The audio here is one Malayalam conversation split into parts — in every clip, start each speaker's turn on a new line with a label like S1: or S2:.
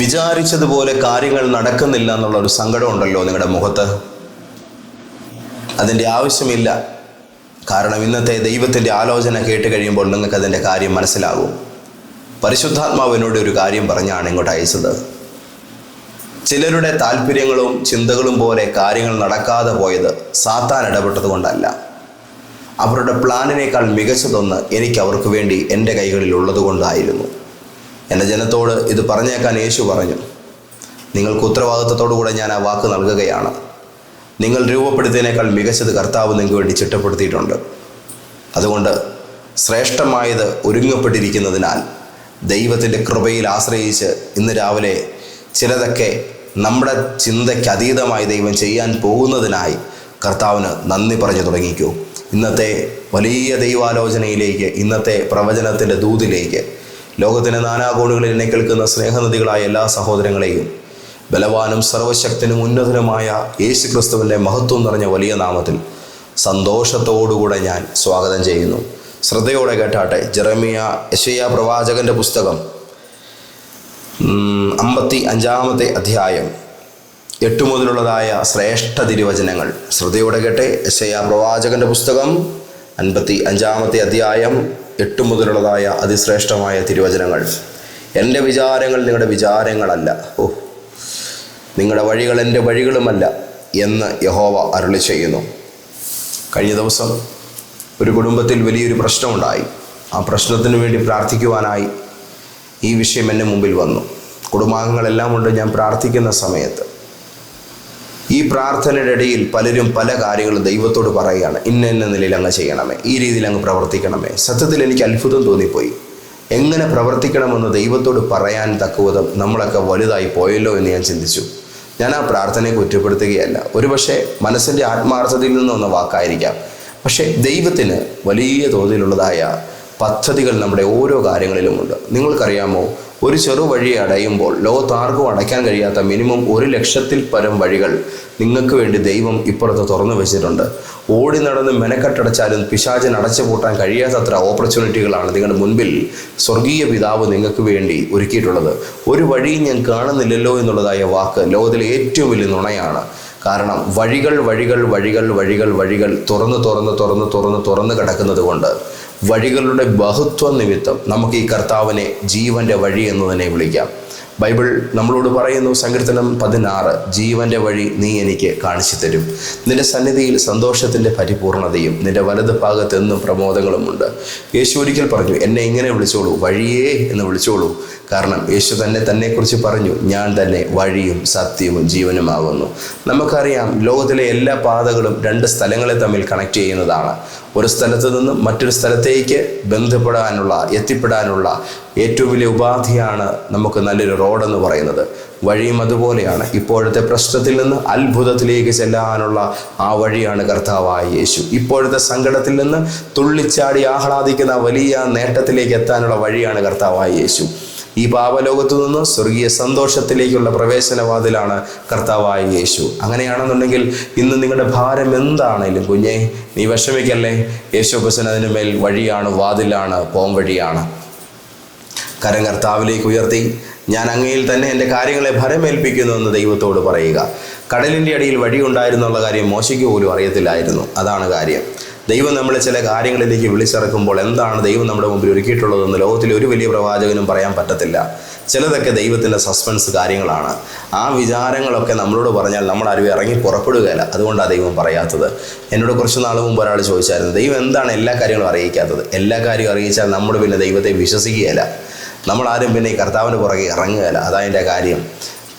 S1: വിചാരിച്ചതുപോലെ കാര്യങ്ങൾ നടക്കുന്നില്ല എന്നുള്ള ഒരു സങ്കടമുണ്ടല്ലോ നിങ്ങളുടെ മുഖത്ത്. അതിന്റെ ആവശ്യമില്ല. കാരണം ഇന്നത്തെ ദൈവത്തിന്റെ ആലോചന കേട്ട് കഴിയുമ്പോൾ നിങ്ങൾക്ക് അതിന്റെ കാര്യം മനസ്സിലാകും. പരിശുദ്ധാത്മാവിനോട് ഒരു കാര്യം പറഞ്ഞാണ് ഇങ്ങോട്ട് അയച്ചത്. ചിലരുടെ താല്പര്യങ്ങളും ചിന്തകളും പോലെ കാര്യങ്ങൾ നടക്കാതെ പോയത് സാത്താൻ ഇടപെട്ടത് കൊണ്ടല്ല. അവരുടെ പ്ലാനിനേക്കാൾ മികച്ചതൊന്ന് എനിക്ക് അവർക്ക് വേണ്ടി എന്റെ കൈകളിൽ ഉള്ളതുകൊണ്ടായിരുന്നു. എന്റെ ജനത്തോട് ഇത് പറഞ്ഞേക്കാൻ യേശു പറഞ്ഞു. നിങ്ങൾക്ക് ഉത്തരവാദിത്തത്തോടു കൂടെ ഞാൻ ആ വാക്ക് നൽകുകയാണ്. നിങ്ങൾ രൂപപ്പെടുത്തിയതിനേക്കാൾ മികച്ചത് കർത്താവ് നിങ്ങൾക്ക് വേണ്ടി ചിട്ടപ്പെടുത്തിയിട്ടുണ്ട്. അതുകൊണ്ട് ശ്രേഷ്ഠമായത് ഒരുങ്ങപ്പെട്ടിരിക്കുന്നതിനാൽ ദൈവത്തിന്റെ കൃപയിൽ ആശ്രയിച്ച് ഇന്ന് രാവിലെ ചിലതൊക്കെ നമ്മുടെ ചിന്തയ്ക്ക് അതീതമായി ദൈവം ചെയ്യാൻ പോകുന്നതിനായി കർത്താവിന് നന്ദി പറഞ്ഞു തുടങ്ങിക്കൂ. ഇന്നത്തെ വലിയ ദൈവാലോചനയിലേക്ക് ഇന്നത്തെ പ്രവചനത്തിന്റെ ദൂതിലേക്ക് ലോകത്തിന്റെ നാനാകോണുകളിൽ എന്നെ കേൾക്കുന്ന സ്നേഹനദികളായ എല്ലാ സഹോദരങ്ങളെയും ബലവാനും സർവശക്തനും ഉന്നതനുമായ യേശു ക്രിസ്തുവിന്റെ മഹത്വം നിറഞ്ഞ വലിയ നാമത്തിൽ സന്തോഷത്തോടുകൂടെ ഞാൻ സ്വാഗതം ചെയ്യുന്നു. ശ്രദ്ധയോടെ കേട്ടാട്ടെ ജെറമിയ യശയ പ്രവാചകന്റെ പുസ്തകം അമ്പത്തി അഞ്ചാമത്തെ അധ്യായം എട്ട് മുതലുള്ളതായ ശ്രേഷ്ഠ തിരുവചനങ്ങൾ. ശ്രദ്ധയോടെ കേട്ടെ യശയ പ്രവാചകന്റെ പുസ്തകം അൻപത്തി അഞ്ചാമത്തെ അധ്യായം എട്ട് മുതലുള്ളതായ അതിശ്രേഷ്ഠമായ തിരുവചനങ്ങൾ. എന്റെ വിചാരങ്ങൾ നിങ്ങളുടെ വിചാരങ്ങളല്ല. ഓ നിങ്ങളുടെ വഴികൾ എന്റെ വഴികളുമല്ല എന്ന് യഹോവ അരുളി ചെയ്യുന്നു. കഴിഞ്ഞ ദിവസം ഒരു കുടുംബത്തിൽ വലിയൊരു പ്രശ്നമുണ്ടായി. ആ പ്രശ്നത്തിന് വേണ്ടി പ്രാർത്ഥിക്കുവാനായി ഈ വിഷയം എന്റെ മുമ്പിൽ വന്നു. കുടുംബാംഗങ്ങളെല്ലാം ഉണ്ട് ഞാൻ പ്രാർത്ഥിക്കുന്ന സമയത്ത്. ഈ പ്രാർത്ഥനയുടെ ഇടയിൽ പലരും പല കാര്യങ്ങളും ദൈവത്തോട് പറയുകയാണ്. ഇന്ന ഇന്ന നിലയിൽ അങ്ങ് ചെയ്യണമേ. ഈ രീതിയിൽ അങ്ങ് പ്രവർത്തിക്കണമേ. സത്യത്തിൽ എനിക്ക് അത്ഭുതം തോന്നിപ്പോയി. എങ്ങനെ പ്രവർത്തിക്കണമെന്ന് ദൈവത്തോട് പറയാൻ തക്കവിധം നമ്മളൊക്കെ വലുതായി പോയല്ലോ എന്ന് ഞാൻ ചിന്തിച്ചു. ഞാൻ ആ പ്രാർത്ഥനയെ കുറ്റപ്പെടുത്തുകയല്ല. ഒരുപക്ഷെ മനസ്സിന്റെ ആത്മാർത്ഥതയിൽ നിന്ന് വന്ന വാക്കായിരിക്കാം. പക്ഷേ ദൈവത്തിന് വലിയ തോതിലുള്ളതായ പദ്ധതികൾ നമ്മുടെ ഓരോ കാര്യങ്ങളിലുമുണ്ട്. നിങ്ങൾക്കറിയാമോ? ഒരു ചെറു വഴി അടയുമ്പോൾ ലോകത്ത് ആർക്കും അടയ്ക്കാൻ കഴിയാത്ത മിനിമം ഒരു ലക്ഷത്തിൽ പരം വഴികൾ നിങ്ങൾക്ക് വേണ്ടി ദൈവം ഇപ്പുറത്ത് തുറന്നു വെച്ചിട്ടുണ്ട്. ഓടി നടന്ന് മെനക്കെട്ടടച്ചാലും പിശാചൻ അടച്ചു പൂട്ടാൻ കഴിയാത്തത്ര ഓപ്പർച്യൂണിറ്റികളാണ് നിങ്ങളുടെ മുൻപിൽ സ്വർഗീയ പിതാവ് നിങ്ങൾക്ക് വേണ്ടി ഒരുക്കിയിട്ടുള്ളത്. ഒരു വഴിയും ഞാൻ കാണുന്നില്ലല്ലോ എന്നുള്ളതായ വാക്ക് ലോകത്തിലെ ഏറ്റവും വലിയ നുണയാണ്. കാരണം വഴികൾ വഴികൾ വഴികൾ വഴികൾ വഴികൾ തുറന്ന് തുറന്ന് തുറന്ന് തുറന്ന് തുറന്ന് കിടക്കുന്നത് കൊണ്ട് വഴികളുടെ ബഹുത്വം നിമിത്തം നമുക്ക് ഈ കർത്താവിനെ ജീവന്റെ വഴി എന്ന് തന്നെ വിളിക്കാം. ബൈബിൾ നമ്മളോട് പറയുന്നു സങ്കീർത്തനം പതിനാറ് ജീവന്റെ വഴി നീ എനിക്ക് കാണിച്ചു തരും. നിന്റെ സന്നിധിയിൽ സന്തോഷത്തിന്റെ പരിപൂർണതയും നിന്റെ വലത് ഭാഗത്ത് എന്നും പ്രമോദങ്ങളുമുണ്ട് യേശു ഒരിക്കൽ പറഞ്ഞു എന്നെ ഇങ്ങനെ വിളിച്ചോളൂ വഴിയേ എന്ന് വിളിച്ചോളൂ. കാരണം യേശു തന്നെ തന്നെക്കുറിച്ച് പറഞ്ഞു ഞാൻ തന്നെ വഴിയും സത്യവും ജീവനുമാകുന്നു. നമുക്കറിയാം ലോകത്തിലെ എല്ലാ പാതകളും രണ്ട് സ്ഥലങ്ങളെ തമ്മിൽ കണക്ട് ചെയ്യുന്നതാണ്. ഒരു സ്ഥലത്ത് നിന്നും മറ്റൊരു സ്ഥലത്തേക്ക് ബന്ധപ്പെടാനുള്ള എത്തിപ്പെടാനുള്ള ഏറ്റവും വലിയ ഉപാധിയാണ് നമുക്ക് നല്ലൊരു റോഡെന്ന് പറയുന്നത്. വഴിയും അതുപോലെയാണ്. ഇപ്പോഴത്തെ പ്രശ്നത്തിൽ നിന്ന് അത്ഭുതത്തിലേക്ക് ചെല്ലാനുള്ള ആ വഴിയാണ് കർത്താവായ യേശു. ഇപ്പോഴത്തെ സങ്കടത്തിൽ നിന്ന് തുള്ളിച്ചാടി ആഹ്ലാദിക്കുന്ന വലിയ നേട്ടത്തിലേക്ക് എത്താനുള്ള വഴിയാണ് കർത്താവായ യേശു. ഈ പാപലോകത്തു നിന്ന് സ്വർഗീയ സന്തോഷത്തിലേക്കുള്ള പ്രവേശനവാതിലാണ് കർത്താവായ യേശു. അങ്ങനെയാണെന്നുണ്ടെങ്കിൽ ഇന്ന് നിങ്ങളുടെ ഭാരം എന്താണേലും കുഞ്ഞെ നീ വിഷമിക്കല്ലേ? യേശുപ്പസൻ അതിന് മേൽ വഴിയാണ് വാതിലാണ് പോം വഴിയാണ്. കരം കർത്താവിലേക്ക് ഉയർത്തി ഞാൻ അങ്ങയിൽ തന്നെ എന്റെ കാര്യങ്ങളെ ഭരമേൽപ്പിക്കുന്നു എന്ന് ദൈവത്തോട് പറയുക. കടലിന്റെ അടിയിൽ വഴിയുണ്ടായിരുന്നുള്ള കാര്യം മോശയ്ക്ക് പോലും അറിയത്തില്ലായിരുന്നു. അതാണ് കാര്യം. ദൈവം നമ്മളെ ചില കാര്യങ്ങളിലേക്ക് വിളിച്ചിറക്കുമ്പോൾ എന്താണ് ദൈവം നമ്മുടെ മുമ്പിൽ ഒരുക്കിയിട്ടുള്ളതെന്ന് ലോകത്തിലെ ഒരു വലിയ പ്രവാചകനും പറയാൻ പറ്റത്തില്ല. ചിലതൊക്കെ ദൈവത്തിന്റെ സസ്പെൻസ് കാര്യങ്ങളാണ്. ആ വിചാരങ്ങളൊക്കെ നമ്മളോട് പറഞ്ഞാൽ നമ്മൾ ആരും ഇറങ്ങി പുറപ്പെടുകയില്ല. അതുകൊണ്ടാണ് ദൈവം പറയാത്തത്. എന്നോട് കുറച്ച് നാൾ മുമ്പ് ഒരാൾ ചോദിച്ചായിരുന്നു ദൈവം എന്താണ് എല്ലാ കാര്യങ്ങളും അറിയിക്കാത്തത്? എല്ലാ കാര്യവും അറിയിച്ചാൽ നമ്മൾ പിന്നെ ദൈവത്തെ വിശ്വസിക്കുകയില്ല. നമ്മളാരും പിന്നെ ഈ കർത്താവിന് പുറകെ ഇറങ്ങുകയില്ല. അതതിന്റെ കാര്യം.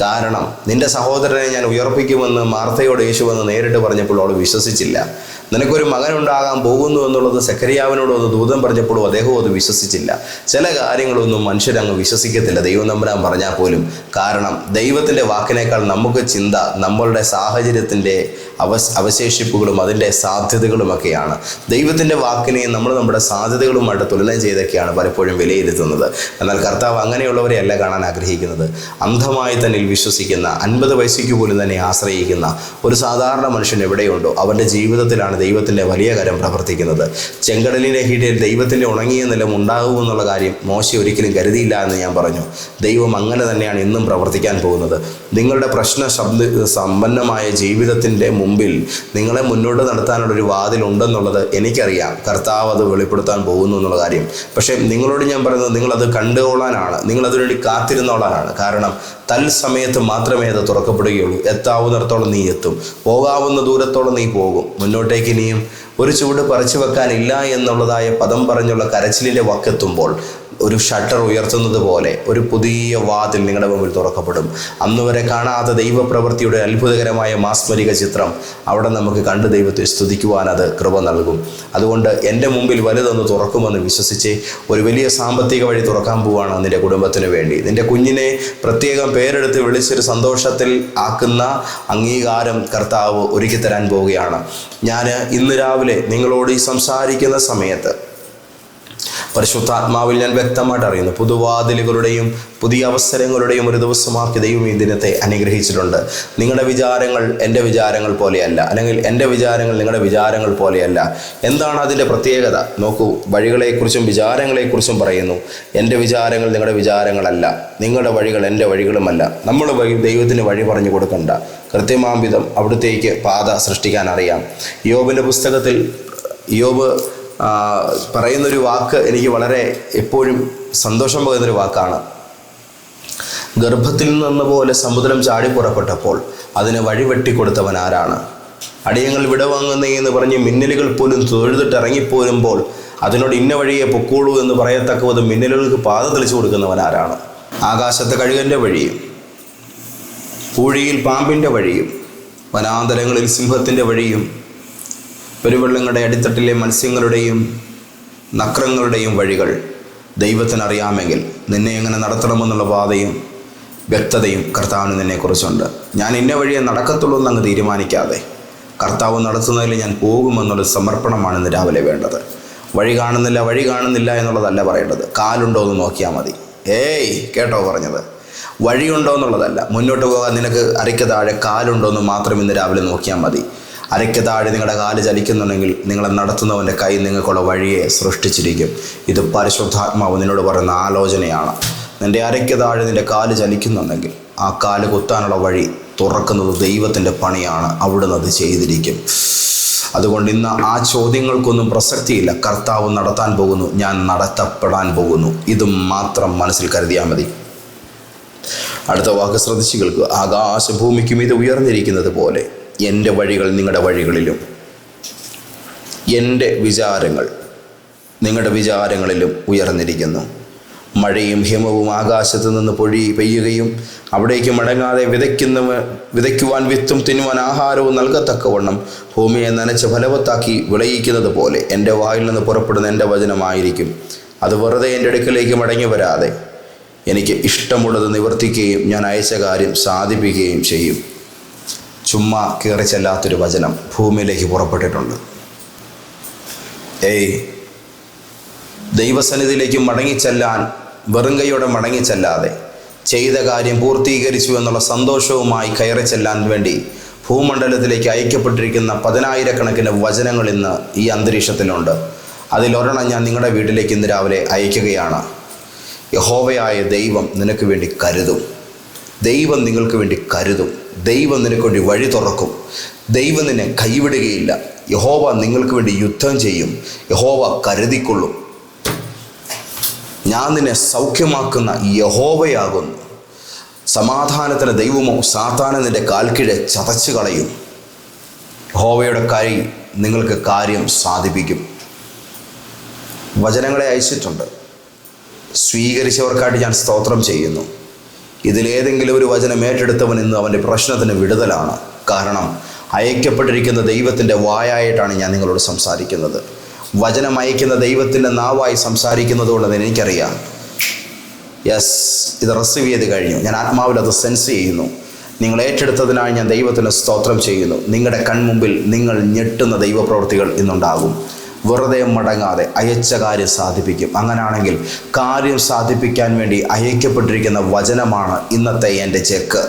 S1: കാരണം നിന്റെ സഹോദരനെ ഞാൻ ഉയർപ്പിക്കുമെന്ന് മാർത്തയോട് യേശു വന്ന് നേരിട്ട് പറഞ്ഞപ്പോൾ അവൾ വിശ്വസിച്ചില്ല. നിനക്കൊരു മകനുണ്ടാകാൻ പോകുന്നു എന്നുള്ളത് സെക്കരിയാവിനോട് അത് ദൂതം പറഞ്ഞപ്പോഴും അദ്ദേഹവും അത് വിശ്വസിച്ചില്ല. ചില കാര്യങ്ങളൊന്നും മനുഷ്യരങ്ങ് വിശ്വസിക്കത്തില്ല. ദൈവം നമ്പരാൻ പറഞ്ഞാൽ പോലും. കാരണം ദൈവത്തിന്റെ വാക്കിനേക്കാൾ നമുക്ക് ചിന്ത നമ്മളുടെ സാഹചര്യത്തിന്റെ അവ അവശേഷിപ്പുകളും അതിന്റെ സാധ്യതകളുമൊക്കെയാണ്. ദൈവത്തിന്റെ വാക്കിനെ നമ്മൾ നമ്മുടെ സാധ്യതകളുമായിട്ട് തുലനം ചെയ്തൊക്കെയാണ് പലപ്പോഴും വിലയിരുത്തുന്നത്. എന്നാൽ കർത്താവ് അങ്ങനെയുള്ളവരെയല്ല കാണാൻ ആഗ്രഹിക്കുന്നത്. അന്ധമായി തന്നിൽ വിശ്വസിക്കുന്ന അൻപത് വയസ്സിക്ക് പോലും തന്നെ ആശ്രയിക്കുന്ന ഒരു സാധാരണ മനുഷ്യൻ എവിടെയുണ്ടോ അവന്റെ ജീവിതത്തിലാണ് ദൈവത്തിന്റെ വലിയ കരം പ്രവർത്തിക്കുന്നത്. ചെങ്കടലിന്റെ കീഴിൽ ദൈവത്തിന്റെ ഉണങ്ങിയ നിലം ഉണ്ടാകുമെന്നുള്ള കാര്യം മോശം ഒരിക്കലും കരുതിയില്ല എന്ന് ഞാൻ പറഞ്ഞു. ദൈവം അങ്ങനെ തന്നെയാണ് ഇന്നും പ്രവർത്തിക്കാൻ പോകുന്നത്. നിങ്ങളുടെ പ്രശ്ന ശബ്ദ സമ്പന്നമായ ജീവിതത്തിന്റെ മുമ്പിൽ നിങ്ങളെ മുന്നോട്ട് നടത്താനുള്ളൊരു വാതിലുണ്ടെന്നുള്ളത് എനിക്കറിയാം. കർത്താവ് അത് വെളിപ്പെടുത്താൻ പോകുന്നു എന്നുള്ള കാര്യം. പക്ഷേ നിങ്ങളോട് ഞാൻ പറയുന്നത് നിങ്ങളത് കണ്ടുകൊള്ളാനാണ്. നിങ്ങളതിനുവേണ്ടി കാത്തിരുന്നോളാനാണ്. കാരണം തൽസമയത്ത് മാത്രമേ അത് തുറക്കപ്പെടുകയുള്ളൂ. എത്താവുന്നിടത്തോളം നീ എത്തും. പോകാവുന്ന ദൂരത്തോളം നീ പോകും. മുന്നോട്ടേക്ക് ഇനിയും ഒരു ചൂട് പറിച്ചു വെക്കാനില്ല എന്നുള്ളതായ പദം പറഞ്ഞുള്ള കരച്ചിലിന്റെ വക്കെത്തുമ്പോൾ ഒരു ഷട്ടർ ഉയർത്തുന്നത് പോലെ ഒരു പുതിയ വാതിൽ നിങ്ങളുടെ മുമ്പിൽ തുറക്കപ്പെടും. അന്ന് വരെ കാണാത്ത ദൈവപ്രവൃത്തിയുടെ അത്ഭുതകരമായ മാസ്മരിക ചിത്രം അവിടെ നമുക്ക് കണ്ട് ദൈവത്തെ സ്തുതിക്കുവാൻ അത് കൃപ നൽകും. അതുകൊണ്ട് എന്റെ മുമ്പിൽ വലുതൊന്ന് തുറക്കുമെന്ന് വിശ്വസിച്ച് ഒരു വലിയ സാമ്പത്തിക വഴി തുറക്കാൻ പോവാണ് നിന്റെ കുടുംബത്തിന് വേണ്ടി. നിന്റെ കുഞ്ഞിനെ പ്രത്യേകം പേരെടുത്ത് വിളിച്ചൊരു സന്തോഷത്തിൽ ആക്കുന്ന അംഗീകാരം കർത്താവ് ഒരുക്കി തരാൻ പോവുകയാണ്. ഞാൻ ഇന്ന് രാവിലെ നിങ്ങളോട് ഈ സംസാരിക്കുന്ന സമയത്ത് പരിശുദ്ധാത്മാവിൽ ഞാൻ വ്യക്തമായിട്ട് അറിയുന്നു. പുതുവാതിലുകളുടെയും പുതിയ അവസരങ്ങളുടെയും ഒരു ദിവസമാക്കി ദൈവം ഈ ദിനത്തെ അനുഗ്രഹിച്ചിട്ടുണ്ട്. നിങ്ങളുടെ വിചാരങ്ങൾ എന്റെ വിചാരങ്ങൾ പോലെയല്ല. അല്ലെങ്കിൽ എന്റെ വിചാരങ്ങൾ നിങ്ങളുടെ വിചാരങ്ങൾ പോലെയല്ല. എന്താണ് അതിന്റെ പ്രത്യേകത? നോക്കൂ വഴികളെക്കുറിച്ചും വിചാരങ്ങളെക്കുറിച്ചും പറയുന്നു. എന്റെ വിചാരങ്ങൾ നിങ്ങളുടെ വിചാരങ്ങളല്ല. നിങ്ങളുടെ വഴികൾ എന്റെ വഴികളുമല്ല. നമ്മൾ ദൈവത്തിന് വഴി പറഞ്ഞു കൊടുക്കണ്ട. കൃത്യമാംവിധം അവിടുത്തേക്ക് പാത സൃഷ്ടിക്കാൻ അറിയാം. യോബിന്റെ പുസ്തകത്തിൽ യോബ് പറയുന്നൊരു വാക്ക് എനിക്ക് വളരെ എപ്പോഴും സന്തോഷം പകരുന്നൊരു വാക്കാണ്. ഗർഭത്തിൽ നിന്ന പോലെ സമുദ്രം ചാടി പുറപ്പെട്ടപ്പോൾ അതിന് വഴിവെട്ടി കൊടുത്തവൻ ആരാണ്? അടിയങ്ങൾ വിടവാങ്ങുന്നേ എന്ന് പറഞ്ഞ് മിന്നലുകൾ പോലും തൊഴുതിട്ട് ഇറങ്ങിപ്പോരുമ്പോൾ അതിനോട് ഇന്ന വഴിയെ പൊക്കോളൂ എന്ന് പറയത്തക്കവത് മിന്നലുകൾക്ക് പാത തെളിച്ചു കൊടുക്കുന്നവൻ ആരാണ്? ആകാശത്തെ കഴുകന്റെ വഴിയും പൂഴിയിൽ പാമ്പിന്റെ വഴിയും വനാന്തരങ്ങളിൽ സിംഹത്തിന്റെ വഴിയും പെരുവെള്ളങ്ങളുടെ അടിത്തട്ടിലെ മത്സ്യങ്ങളുടെയും നക്രങ്ങളുടെയും വഴികൾ ദൈവത്തിനറിയാമെങ്കിൽ നിന്നെ എങ്ങനെ നടത്തണമെന്നുള്ള പാതയും വ്യക്തതയും കർത്താവിന് നിന്നെക്കുറിച്ചുണ്ട് ഞാൻ ഇന്ന വഴിയെ നടക്കത്തുള്ളൂ എന്നങ്ങ് തീരുമാനിക്കാതെ കർത്താവ് നടത്തുന്നതിൽ ഞാൻ പോകുമെന്നുള്ള സമർപ്പണമാണ് ഇന്ന് രാവിലെ വേണ്ടത്. വഴി കാണുന്നില്ല വഴി കാണുന്നില്ല എന്നുള്ളതല്ല പറയേണ്ടത്. കാലുണ്ടോ എന്ന് നോക്കിയാൽ മതി. ഏയ് കേട്ടോ പറഞ്ഞത്. വഴിയുണ്ടോ എന്നുള്ളതല്ല. മുന്നോട്ട് പോകാൻ നിനക്ക് അരയ്ക്ക് താഴെ കാലുണ്ടോ എന്ന് മാത്രം ഇന്ന് രാവിലെ നോക്കിയാൽ മതി. അരയ്ക്ക് താഴെ നിങ്ങളുടെ കാൽ ചലിക്കുന്നുണ്ടെങ്കിൽ നിങ്ങളെ നടത്തുന്നവന്റെ കൈ നിങ്ങൾക്കുള്ള വഴിയെ സൃഷ്ടിച്ചിരിക്കും. ഇത് പരിശുദ്ധാത്മാവ് നിന്നോട് പറയുന്ന ആലോചനയാണ്. നിന്റെ അരയ്ക്ക് താഴെ നിന്റെ കാൽ ചലിക്കുന്നുണ്ടെങ്കിൽ ആ കാൽ കുത്താനുള്ള വഴി തുറക്കുന്നത് ദൈവത്തിന്റെ പണിയാണ്. അവിടുന്ന് അത് ചെയ്തിരിക്കും. അതുകൊണ്ട് ഇന്ന് ആ ചോദ്യങ്ങൾക്കൊന്നും പ്രസക്തിയില്ല. കർത്താവ് നടത്താൻ പോകുന്നു ഞാൻ നടത്തപ്പെടാൻ പോകുന്നു. ഇത് മാത്രം മനസ്സിൽ കരുതിയാൽ മതി. അടുത്ത വാക്ക് ശ്രദ്ധിച്ചു കേൾക്കുക. ആകാശഭൂമിക്കും ഇത് ഉയർന്നിരിക്കുന്നത് പോലെ. എന്റെ വഴികൾ നിങ്ങളുടെ വഴികളിലും. എന്റെ വിചാരങ്ങൾ നിങ്ങളുടെ വിചാരങ്ങളിലും ഉയർന്നിരിക്കുന്നു. മഴയും ഹിമവും ആകാശത്ത് നിന്ന് പൊഴി പെയ്യുകയും അവിടേക്ക് മടങ്ങാതെ വിതയ്ക്കുന്ന വിതയ്ക്കുവാൻ വിത്തും തിന്നുവാൻ ആഹാരവും നൽകത്തക്കവണ്ണം ഭൂമിയെ നനച്ച് ഫലവത്താക്കി വിളയിക്കുന്നത് പോലെ എന്റെ വായിൽ നിന്ന് പുറപ്പെടുന്ന എന്റെ വചനമായിരിക്കും. അത് വെറുതെ എന്റെ അടുക്കലേക്ക് മടങ്ങി വരാതെ എനിക്ക് ഇഷ്ടമുള്ളത് നിവർത്തിക്കുകയും ഞാൻ അയച്ച കാര്യം സാധിപ്പിക്കുകയും ചെയ്യും. ചുമ്മാ കയറി ചെല്ലാത്തൊരു വചനം ഭൂമിയിലേക്ക് പുറപ്പെട്ടിട്ടുണ്ട്. ഏയ് ദൈവസന്നിധിയിലേക്ക് മടങ്ങിച്ചെല്ലാൻ വെറും കൈയോടെ മടങ്ങിച്ചെല്ലാതെ ചെയ്ത കാര്യം പൂർത്തീകരിച്ചു എന്നുള്ള സന്തോഷവുമായി കയറി ചെല്ലാൻ വേണ്ടി ഭൂമണ്ഡലത്തിലേക്ക് അയക്കപ്പെട്ടിരിക്കുന്ന പതിനായിരക്കണക്കിന് വചനങ്ങൾ ഇന്ന് ഈ അന്തരീക്ഷത്തിലുണ്ട്. അതിലൊരെണ്ണം ഞാൻ നിങ്ങളുടെ വീട്ടിലേക്ക് ഇന്ന് രാവിലെ അയക്കുകയാണ്. യഹോവയായ ദൈവം നിനക്ക് വേണ്ടി കരുതും. ദൈവം നിങ്ങൾക്ക് വേണ്ടി കരുതും. ദൈവം നിനക്ക് വേണ്ടി വഴി തുറക്കും. ദൈവം നിന്നെ കൈവിടുകയില്ല. യഹോവ നിങ്ങൾക്ക് വേണ്ടി യുദ്ധം ചെയ്യും. യഹോവ കരുതിക്കൊള്ളും. ഞാൻ നിന്നെ സൗഖ്യമാക്കുന്ന യഹോവയാകുന്നു. സമാധാനത്തിന് ദൈവമോ സാത്താന നിന്റെ കാൽക്കീഴെ ചതച്ചു കളയും. യഹോവയുടെ കൈ നിങ്ങൾക്ക് കാര്യം സാധിപ്പിക്കും. വചനങ്ങളെ അയച്ചിട്ടുണ്ട്. സ്വീകരിച്ചവർക്കായിട്ട് ഞാൻ സ്തോത്രം ചെയ്യുന്നു. ഇതിലേതെങ്കിലും ഒരു വചനം ഏറ്റെടുത്തവൻ ഇന്ന് അവന്റെ പ്രശ്നത്തിന് വിടുതലാണ്. കാരണം അയക്കപ്പെട്ടിരിക്കുന്ന ദൈവത്തിന്റെ വായായിട്ടാണ് ഞാൻ നിങ്ങളോട് സംസാരിക്കുന്നത്. വചനം അയക്കുന്ന ദൈവത്തിന്റെ നാവായി സംസാരിക്കുന്നതുകൊണ്ട് എനിക്കറിയാം. യെസ് ഇത് റിസീവ് ചെയ്ത് കഴിഞ്ഞു. ഞാൻ ആത്മാവിൽ അത് സെൻസ് ചെയ്യുന്നു. നിങ്ങൾ ഏറ്റെടുത്തതിനായി ഞാൻ ദൈവത്തിന് സ്തോത്രം ചെയ്യുന്നു. നിങ്ങളുടെ കൺമുമ്പിൽ നിങ്ങൾ ഞെട്ടുന്ന ദൈവപ്രവൃത്തികൾ ഇന്നുണ്ടാകും. വെറുതെ മടങ്ങാതെ അയച്ച കാര്യം സാധിപ്പിക്കും. അങ്ങനാണെങ്കിൽ കാര്യം സാധിപ്പിക്കാൻ വേണ്ടി അയക്കപ്പെട്ടിരിക്കുന്ന വചനമാണ് ഇന്നത്തെ എന്റെ ചെക്ക്.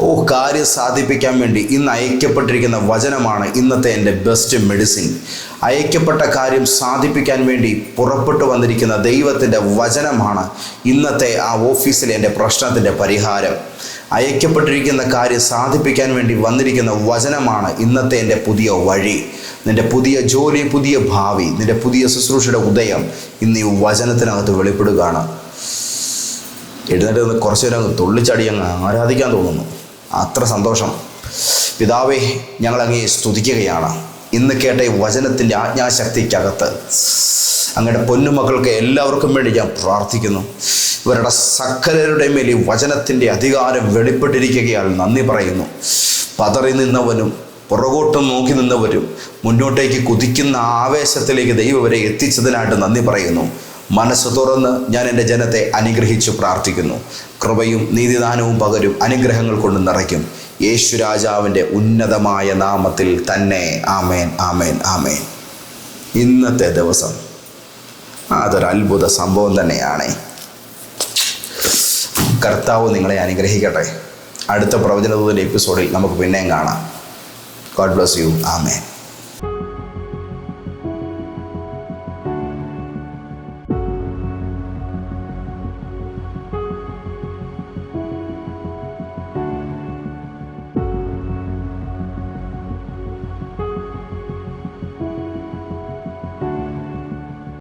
S1: ഓ കാര്യം സാധിപ്പിക്കാൻ വേണ്ടി ഇന്ന് അയക്കപ്പെട്ടിരിക്കുന്ന വചനമാണ് ഇന്നത്തെ എന്റെ ബെസ്റ്റ് മെഡിസിൻ അയക്കപ്പെട്ട കാര്യം സാധിപ്പിക്കാൻ വേണ്ടി പുറപ്പെട്ടു വന്നിരിക്കുന്ന ദൈവത്തിന്റെ വചനമാണ് ഇന്നത്തെ ആ ഓഫീസിലെ എന്റെ പ്രശ്നത്തിന്റെ പരിഹാരം. അയക്കപ്പെട്ടിരിക്കുന്ന കാര്യം സാധിപ്പിക്കാൻ വേണ്ടി വന്നിരിക്കുന്ന വചനമാണ് ഇന്നത്തെ എന്റെ പുതിയ വഴി. നിന്റെ പുതിയ ജോലി പുതിയ ഭാവി നിന്റെ പുതിയ ശുശ്രൂഷയുടെ ഉദയം ഇന്ന് ഈ വചനത്തിനകത്ത് വെളിപ്പെടുകയാണ്. എഴുന്നേറ്റ് നിന്ന് കുറച്ച് നേരം തുള്ളിച്ചാടി അങ്ങ് ആരാധിക്കാൻ തോന്നുന്നു. അത്ര സന്തോഷം. പിതാവേ ഞങ്ങൾ അങ്ങേ സ്തുതിക്കുകയാണ്. ഇന്ന് കേട്ട ഈ വചനത്തിന്റെ ആജ്ഞാശക്തിക്കകത്ത് അങ്ങയുടെ പൊന്നുമക്കൾക്ക് എല്ലാവർക്കും വേണ്ടി ഞാൻ പ്രാർത്ഥിക്കുന്നു. ഇവരുടെ സകലരുടെ മേൽ ഈ വചനത്തിന്റെ അധികാരം വെളിപ്പെട്ടിരിക്കുകയാൽ നന്ദി പറയുന്നു. പതറി നിന്നവനും പുറകോട്ടും നോക്കി നിന്നവരും മുന്നോട്ടേക്ക് കുതിക്കുന്ന ആവേശത്തിലേക്ക് ദൈവം വരെ എത്തിച്ചതിനായിട്ട് നന്ദി പറയുന്നു. മനസ്സ് തുറന്ന് ഞാൻ എന്റെ ജനത്തെ അനുഗ്രഹിച്ചു പ്രാർത്ഥിക്കുന്നു. കൃപയും നീതിദാനവും പകരും അനുഗ്രഹങ്ങൾ കൊണ്ട് നിറയ്ക്കും. യേശു രാജാവിന്റെ ഉന്നതമായ നാമത്തിൽ തന്നെ ആമേൻ ആമേൻ ആമേൻ. ഇന്നത്തെ ദിവസം അതൊരു അത്ഭുത സംഭവം തന്നെയാണ്. കർത്താവ് നിങ്ങളെ അനുഗ്രഹിക്കട്ടെ. അടുത്ത പ്രവചനതൂതിന്റെ എപ്പിസോഡിൽ നമുക്ക് പിന്നെയും കാണാം. God bless you amen